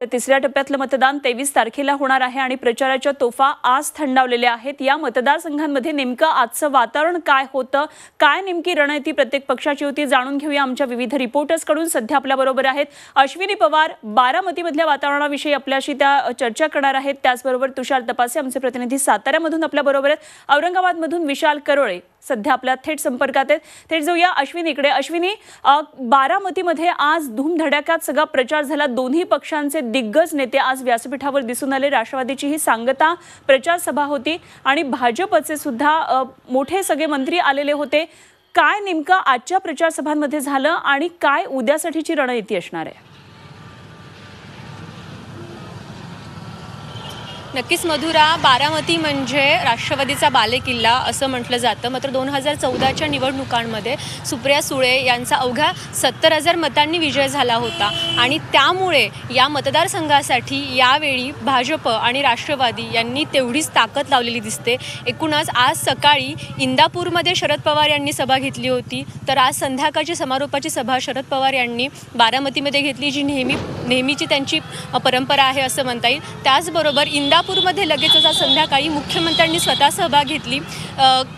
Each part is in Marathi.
तर तिसऱ्या टप्प्यातलं मतदान तेवीस तारखेला होणार आहे आणि प्रचाराच्या तोफा आज थंडावलेल्या आहेत. या मतदारसंघांमध्ये नेमकं आजचं वातावरण काय होतं? काय नेमकी रणनीती प्रत्येक पक्षाची होती? जाणून घेऊया आमच्या विविध रिपोर्टर्सकडून. सध्या आपल्याबरोबर आहेत अश्विनी पवार. बारामतीमधल्या वातावरणाविषयी आपल्याशी त्या चर्चा करणार आहेत. त्याचबरोबर तुषार तपासे आमचे प्रतिनिधी साताऱ्यामधून आपल्याबरोबर आहेत. औरंगाबादमधून विशाल करोळे. सध्या आपल्या थेट संपर्कात आहेत. थेट जाऊया अश्विनी इकडे. अश्विनी बारामतीमध्ये आज धूमधडाक्यात सगळा प्रचार झाला. दोन्ही पक्षांचे दिग्गज नेते आज व्यासपीठावर दिसून आले. राष्ट्रवादीची ही सांगता प्रचार सभा होती आणि भाजपचे सुद्धा मोठे सगळे मंत्री आलेले होते. काय नेमकं आजच्या प्रचारसभांमध्ये झालं आणि काय उद्यासाठीची रणनीती असणार आहे? नक्कीच मधुरा बारामती म्हणजे राष्ट्रवादीचा बालेकिल्ला असं म्हटलं जातं. मात्र दोन हजार चौदाच्या निवडणुकांमध्ये सुप्रिया सुळे यांचा अवघ्या सत्तर हजार मतांनी विजय झाला होता. आणि त्यामुळे या मतदारसंघासाठी यावेळी भाजप आणि राष्ट्रवादी यांनी तेवढीच ताकद लावलेली दिसते. एकूणच आज सकाळी इंदापूरमध्ये शरद पवार यांनी सभा घेतली होती. तर आज संध्याकाळची समारोपाची सभा शरद पवार यांनी बारामतीमध्ये घेतली जी नेहमी नेहमीची त्यांची परंपरा आहे असं म्हणता येईल. त्याचबरोबर इंदापूरमध्ये लगेचच आज संध्याकाळी मुख्यमंत्र्यांनी स्वतः सहभाग घेतली.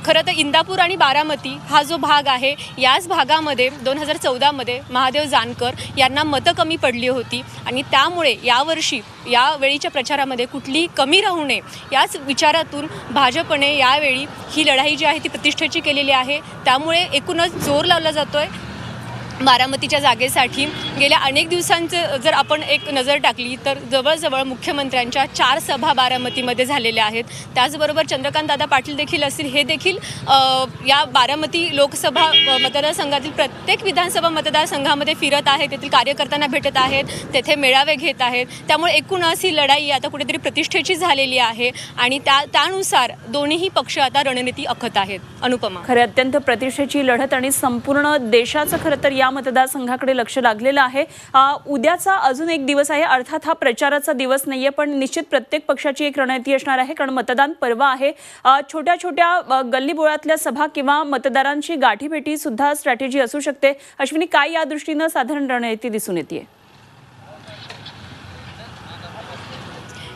खरं तर इंदापूर आणि बारामती हा जो भाग आहे याच भागामध्ये दोन हजार चौदामध्ये महादेव जानकर यांना मतं कमी पडली होती आणि त्यामुळे यावर्षी यावेळीच्या प्रचारामध्ये कुठलीही कमी राहू नये याच विचारातून भाजपने यावेळी ही लढाई जी आहे ती प्रतिष्ठेची केलेली आहे. त्यामुळे एकूणच जोर लावला जातो आहे बारामतीच्या जागेसाठी गेल्या अनेक दिवसांचं जर आपण एक नजर टाकली तर जवळजवळ मुख्यमंत्र्यांच्या चार सभा बारामतीमध्ये झालेल्या आहेत. त्याचबरोबर चंद्रकांत दादा पाटील देखील असतील हे देखील या बारामती लोकसभा मतदारसंघातील प्रत्येक विधानसभा मतदारसंघामध्ये फिरत आहेत तेथील कार्यकर्त्यांना भेटत आहेत तेथे मेळावे घेत आहेत. त्यामुळे एकूणच ही लढाई आता कुठेतरी प्रतिष्ठेची झालेली आहे आणि त्या त्यानुसार दोन्हीही पक्ष आता रणनीती आखत आहेत. अनुपमा. खरे अत्यंत प्रतिष्ठेची लढत आणि संपूर्ण देशाचं खरं तर या मतदारसंघाकडे लक्ष लागलेलं आहे. उद्याचा अजून एक दिवस आहे. अर्थात हा प्रचाराचा दिवस नाहीये पण निश्चित प्रत्येक पक्षाची एक रणनीती असणार आहे कारण मतदान पर्व आहे. छोट्या छोट्या गल्लीबोळातल्या सभा किंवा मतदारांची गाठीभेटी सुद्धा स्ट्रॅटेजी असू शकते. अश्विनी काय या दृष्टीनं साधारण रणनीती दिसून येते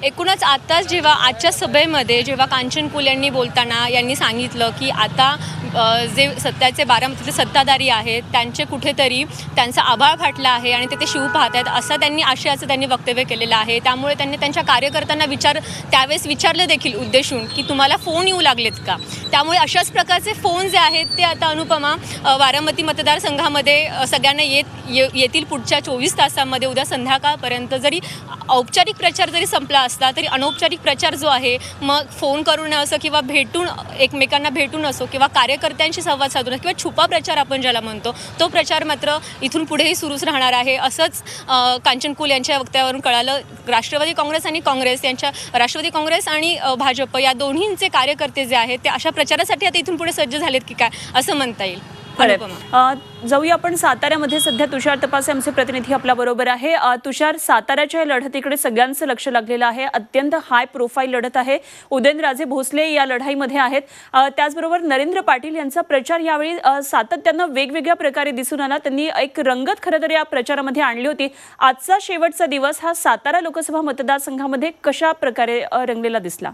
एकूणच आताच जेव्हा आजच्या सभेमध्ये जेव्हा कांचन कुल यांनी बोलताना यांनी सांगितलं की आता जे सत्याचे बारामतीतले सत्ताधारी आहेत त्यांचे कुठेतरी त्यांचा आभाळ फाटला आहे आणि ते ते शिव पाहत आहेत असं त्यांनी आशयाचं त्यांनी वक्तव्य केलेलं आहे. त्यामुळे त्यांनी त्यांच्या कार्यकर्त्यांना विचार त्यावेळेस विचारलं देखील उद्देशून की तुम्हाला फोन येऊ लागलेत का? त्यामुळे अशाच प्रकारचे फोन जे आहेत ते आता अनुपमा बारामती मतदारसंघामध्ये सगळ्यांना येत ये- येतील पुढच्या चोवीस तासामध्ये. उद्या संध्याकाळपर्यंत जरी औपचारिक प्रचार जरी संपला असला तरी अनौपचारिक प्रचार जो आहे मग फोन करून असो किंवा भेटून एकमेकांना भेटून असो किंवा कार्यकर्त्यांशी संवाद साधून किंवा छुपा प्रचार आपण ज्याला म्हणतो तो प्रचार मात्र इथून पुढेही सुरूच राहणार आहे. असंच कांचनकुल कांचन कुल यांच्या वक्त्यावरून कळालं राष्ट्रवादी काँग्रेस आणि काँग्रेस यांच्या राष्ट्रवादी काँग्रेस आणि भाजप या दोन्हींचे कार्यकर्ते जे आहेत ते अशा प्रचारासाठी आता इथून पुढे सज्ज झालेत की काय असं म्हणता येईल. जाऊया आपण साताऱ्यामध्ये. सध्या तुषार तपासे आमचे प्रतिनिधी आपल्या बरोबर आहे तुषार साताऱ्याच्या या लढतीकडे सगळ्यांचं लक्ष लागलेलं आहे. अत्यंत हाय प्रोफाईल लढत आहे. उदयनराजे भोसले या लढाईमध्ये आहेत. त्याचबरोबर नरेंद्र पाटील यांचा प्रचार यावेळी सातत्यानं वेगवेगळ्या प्रकारे दिसून आला. त्यांनी एक रंगत खरं तर या प्रचारामध्ये आणली होती. आजचा शेवटचा दिवस हा सातारा लोकसभा मतदारसंघामध्ये कशा प्रकारे रंगलेला दिसला?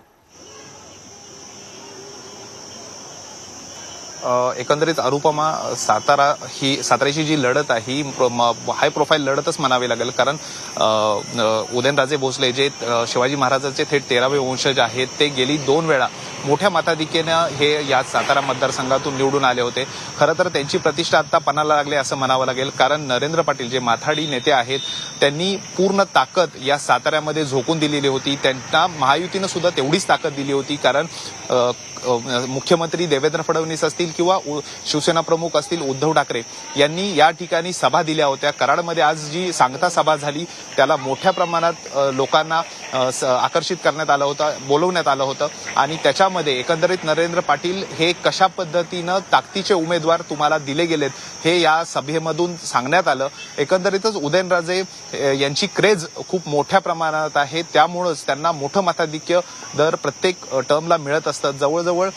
एकंदरीत अरुपमा सातारा ही साताऱ्याची जी लढत आहे ही प्र- म- हाय प्रोफाईल लढतच म्हणावी लागेल. कारण उदयनराजे भोसले जे शिवाजी महाराजांचे थेट तेरावे वंशज आहेत ते गेली दोन वेळा मोठ्या मताधिक्यानं हे या सातारा मतदारसंघातून निवडून आले होते. खरं तर त्यांची प्रतिष्ठा आता पणाला लागली असं म्हणावं लागेल. कारण नरेंद्र पाटील जे माथाडी नेते आहेत त्यांनी पूर्ण ताकद या साताऱ्यामध्ये झोकून दिलेली होती. त्यांना महायुतीनं सुद्धा तेवढीच ताकद दिली होती. कारण मुख्यमंत्री देवेंद्र फडणवीस असतील किंवा उ- शिवसेना प्रमुख असतील उद्धव ठाकरे यांनी या ठिकाणी सभा दिल्या होत्या. कराडमध्ये आज जी सांगता सभा झाली त्याला मोठ्या प्रमाणात लोकांना स- आकर्षित करण्यात आलं होतं बोलवण्यात आलं होतं. आणि त्याच्यामध्ये एकंदरीत नरेंद्र पाटील हे कशा पद्धतीनं ताकदीचे उमेदवार तुम्हाला दिले गेलेत हे या सभेमधून सांगण्यात आलं. एकंदरीतच उदयनराजे यांची क्रेज खूप मोठ्या प्रमाणात आहे. त्यामुळंच त्यांना मोठं मताधिक्य दर प्रत्येक टर्मला मिळत असतं. जवळजवळ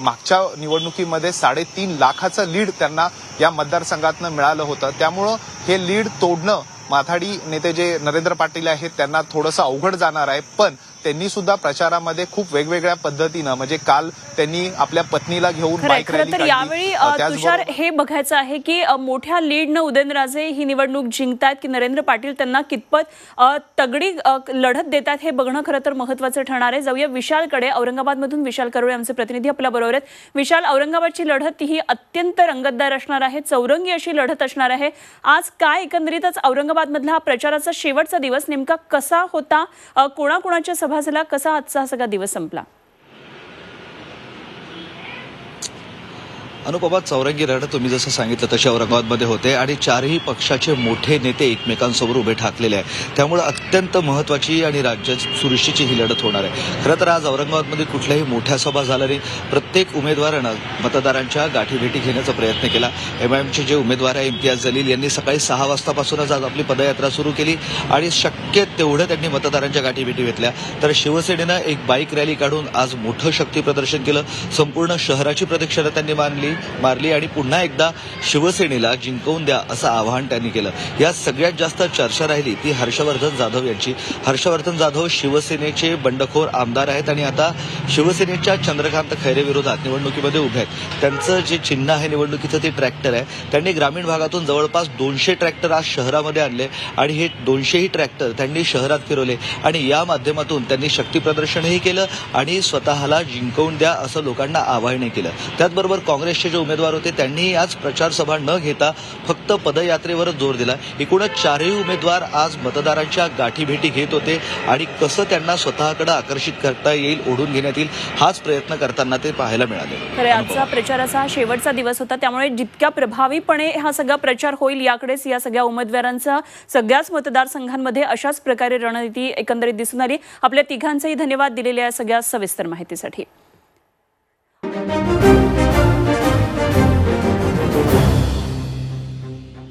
मागच्या निवडणुकीमध्ये साडेतीन लाखाचं लीड त्यांना या मतदारसंघातनं मिळालं होतं. त्यामुळं हे लीड तोडणं माथाडी नेते जे नरेंद्र पाटील आहेत त्यांना थोडंसं अवघड जाणार आहे. पण त्यांनी सुद्धा प्रचारामध्ये खूप वेगवेगळ्या पद्धतीनं म्हणजे काल त्यांनी आपल्या पत्नीला घेऊन बाईक रॅली. यावेळी तुषार हे बघायचं आहे की मोठ्या लीडनं उदयनराजे ही निवडणूक जिंकतायत की नरेंद्र पाटील त्यांना कितपत तगडी लढत देतात हे बघणं खरं तर महत्वाचं ठरणार आहे. जाऊया विशालकडे. औरंगाबादमधून विशाल करोळे आमचे प्रतिनिधी आपल्या बरोबर आहेत. विशाल औरंगाबादची लढत ही अत्यंत रंगतदार असणार आहे चौरंगी अशी लढत असणार आहे. आज काय एकंदरीतच औरंगाबादमधला हा प्रचाराचा शेवटचा दिवस नेमका कसा होता? कोणाकोणाच्या सभा झाला कसा आजचा सगळा दिवस संपला? अनुपमा चौरंगी लढत तुम्ही जसं सांगितलं तशी औरंगाबादमध्ये होते आणि चारही पक्षाचे मोठे नेते एकमेकांसमोर उभे ठाकलेले आहे त्यामुळे अत्यंत महत्वाची आणि राज्याची सुरक्षेची ही लढत होणार आहे. खरं तर आज औरंगाबादमध्ये कुठल्याही मोठ्या सभा झाल्या नाही. प्रत्येक उमेदवारानं मतदारांच्या गाठीभेटी घेण्याचा प्रयत्न केला. एमआयएमचे जे उमेदवार आहे इम्तियाज जलील यांनी सकाळी सहा वाजतापासूनच आज आपली पदयात्रा सुरू केली आणि शक्य तेवढं त्यांनी मतदारांच्या गाठीभेटी घेतल्या. तर शिवसेनेनं एक बाईक रॅली काढून आज मोठं शक्ती प्रदर्शन केलं. संपूर्ण शहराची प्रदक्षिणा त्यांनी मानली मारली आणि पुन्हा एकदा शिवसेनेला जिंकवून द्या असं आवाहन त्यांनी केलं. या सगळ्यात जास्त चर्चा राहिली ती हर्षवर्धन जाधव यांची. हर्षवर्धन जाधव शिवसेनेचे बंडखोर आमदार आहेत आणि आता शिवसेनेच्या चंद्रकांत खैरे विरोधात निवडणुकीमध्ये उभे आहेत. त्यांचं जे चिन्ह आहे निवडणुकीचं ते ट्रॅक्टर आहे. त्यांनी ग्रामीण भागातून जवळपास दोनशे ट्रॅक्टर आज शहरामध्ये आणले आणि हे दोनशेही ट्रॅक्टर त्यांनी शहरात फिरवले आणि या माध्यमातून त्यांनी शक्ती प्रदर्शनही केलं आणि स्वतःला जिंकवून द्या असं लोकांना आवाहनही केलं. त्याचबरोबर काँग्रेसचे जे उमेदवार होते त्यांनीही आज प्रचारसभा न घेता फक्त पदयात्रेवरच जोर दिला. एकूणच चारही उमेदवार आज मतदारांच्या गाठीभेटी घेत होते आणि कसं त्यांना स्वतःकडे आकर्षित करता येईल ओढून घेण्यात येईल हाच प्रयत्न करताना ते पाहायला मिळाले. खरं आजचा प्रचाराचा शेवटचा दिवस होता त्यामुळे जितक्या प्रभावीपणे हा सगळा प्रचार होईल याकडेच या सगळ्या उमेदवारांचा सगळ्याच मतदारसंघांमध्ये अशाच प्रकारे रणनीती एकंदरीत दिसून आली. आपल्या तिघांचेही धन्यवाद दिलेल्या या सगळ्या सविस्तर माहितीसाठी.